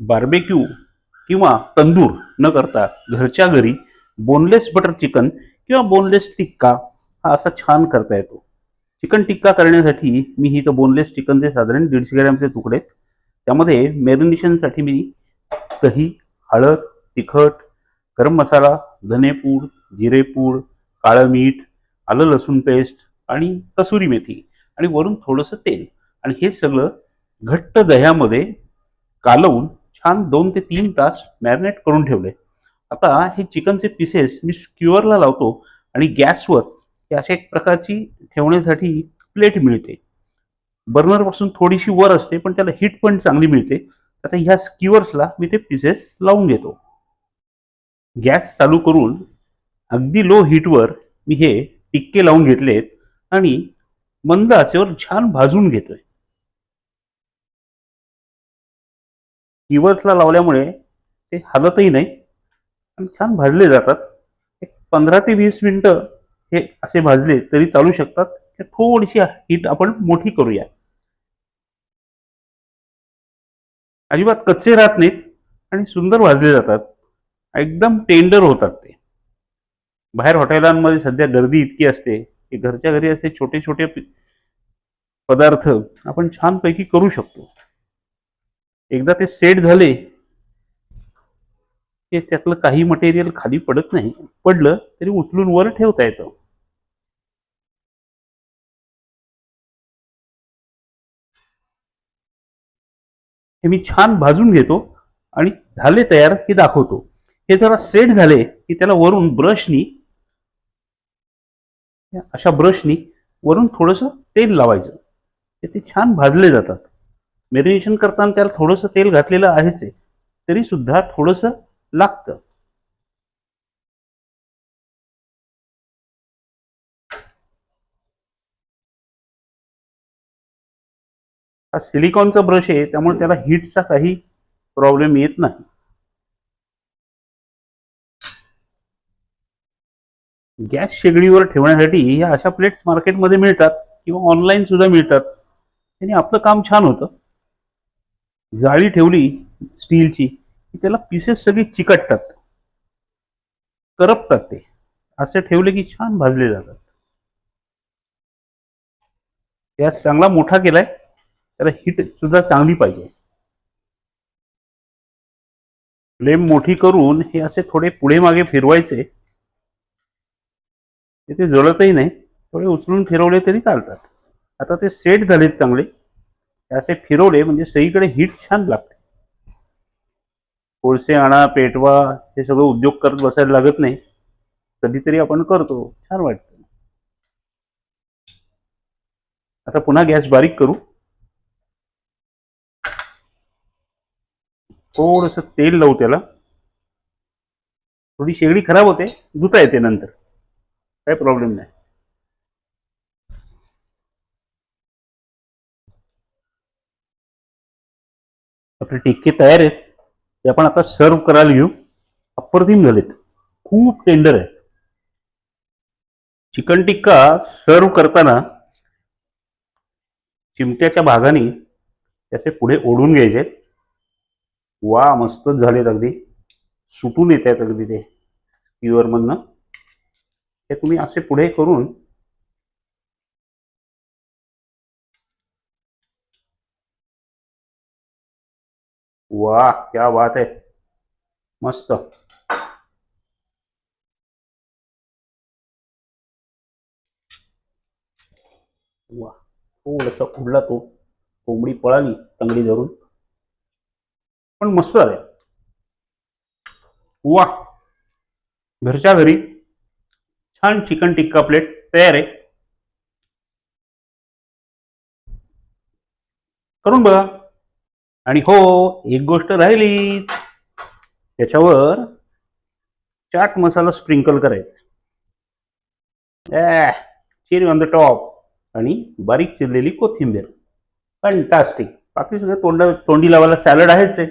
Barbecue किंवा तंदूर न करता घरच्या घरी बोनलेस बटर चिकन किंवा बोनलेस टिक्का हा असा छान करता येतो. चिकन टिक्का करण्यासाठी मी ही तर बोनलेस चिकनचे साधारण दीडशे ग्रॅमचे तुकडे त्यामध्ये मॅरिनेशनसाठी मी दही हळद तिखट गरम मसाला धनेपूड जिरेपूड काळं मीठ आलं लसूण पेस्ट आणि कसुरी मेथी आणि वरून थोडंसं तेल. आणि हे सगळं घट्ट दह्यामध्ये कालवून छान दोन ते तीन तास मॅरिनेट करून ठेवले. आता हे चिकनचे पीसेस मी स्क्युअरला लावतो आणि गॅसवर हे अशा एक प्रकारची ठेवण्यासाठी प्लेट मिळते. बर्नरपासून थोडीशी वर असते पण त्याला हीट पण चांगली मिळते. आता ह्या स्क्युअर्सला मी ते पीसेस लावून घेतो. गॅस चालू करून अगदी लो हीटवर मी हे टिक्के लावून घेतलेत आणि मंद आचेवर छान भाजून घेतोय. किवसला लावल्यामुळे ते हलतही नाही. आणि छान भाजले जातात. एक पंधरा ते वीस मिनिटं हे असे भाजले तरी चालू शकतात. ते थोडीशी हीट आपण मोठी करूया. अजिबात कच्चे राहत नाहीत आणि सुंदर भाजले जातात. एकदम टेंडर होतात ते. बाहेर हॉटेलांमध्ये सध्या गर्दी इतकी असते की घरच्या घरी असे छोटे छोटे पदार्थ आपण छानपैकी करू शकतो. एकदा ते सेट झाले की त्यातलं काही मटेरियल खाली पडत नाही. पडलं तरी उचलून वर ठेवता येतं. हे मी छान भाजून घेतो आणि झाले तयार की दाखवतो. हे जरा सेट झाले की त्याला वरून ब्रशनी अशा ब्रशनी वरून थोडंसं तेल लावायचं. ते ते छान भाजले जातात. मेरिनेशन करताना त्याला थोडंसं तेल घातलेलं आहेच आहे. तरी सुद्धा थोडंसं लागतं. हा सिलिकॉनचा ब्रश आहे त्यामुळे त्याला हीटचा काही प्रॉब्लेम येत नाही. गॅस शेगडीवर ठेवण्यासाठी ह्या अशा प्लेट्स मार्केटमध्ये मिळतात किंवा ऑनलाईन सुद्धा मिळतात. त्याने आपलं काम छान होतं. जाळी ठेवली स्टीलची की त्याला पीसेस सगळी चिकटतात. करपतात ते. असे ठेवले की छान भाजले जातात. गॅस चांगला मोठा केलाय त्याला हीट सुद्धा चांगली पाहिजे. फ्लेम मोठी करून हे असे थोडे पुढे मागे फिरवायचे. ते जळतही नाही थोडे उचलून फिरवले तरी चालतात. आता ते सेट झालेत चांगले. असे फिरवले म्हणजे सगळीकडे हीट छान लागते. कोळसे आणा पेटवा हे सगळं उद्योग करत बसायला लागत नाही. कधीतरी आपण करतो छान वाटतं. आता पुन्हा गॅस बारीक करू. थोडस तेल लावू त्याला. थोडी शेगडी खराब होते धुता येते नंतर. काही प्रॉब्लेम नाही. आपले टिक्के तयार आहेत ते आपण आता सर्व करायला घेऊ. अप्रतिम झालेत. खूप टेंडर आहे चिकन टिक्का सर्व करताना चिमट्याच्या भागाने त्याचे पुढे ओढून घ्यायचे वा मस्तच झालेत अगदी. सुटून येत आहेत अगदी ते. प्युअरमधनं हे ते तुम्ही असे पुढे करून वा क्या बात आहे मस्त। वा थोडस उडला तो. कोंबडी पळाली तंगडी धरून. पण मस्त झालंय वा घरच्या घरी छान चिकन टिक्का प्लेट तयार आहे. करून बघा. आणि हो एक गोष्ट राहिली त्याच्यावर चाट मसाला स्प्रिंकल करायचा. चिरी ऑन द टॉप आणि बारीक चिरलेली कोथिंबीर. फॅन्टास्टिक बाकी सगळं तोंड तोंडी लावायला सॅलड आहेच आहे.